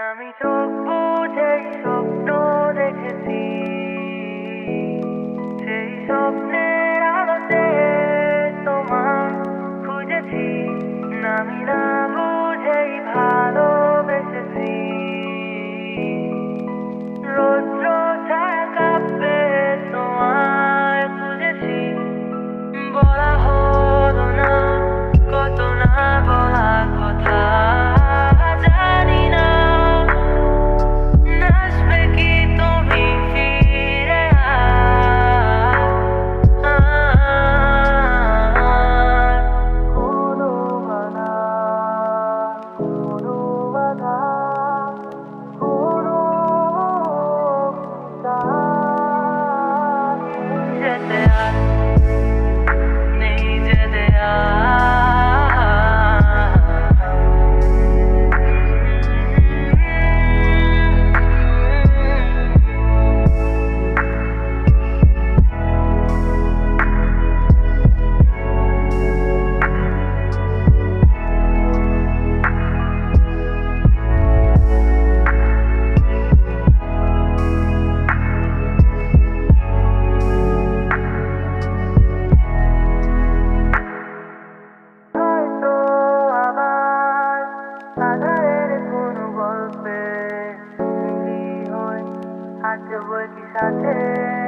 আমি চোখ বুঝে স্বপ্ন দেখেছি। সেই স্বপ্নের আলোতে তোমার খুঁজেছি। নামিরা বইটি সাথে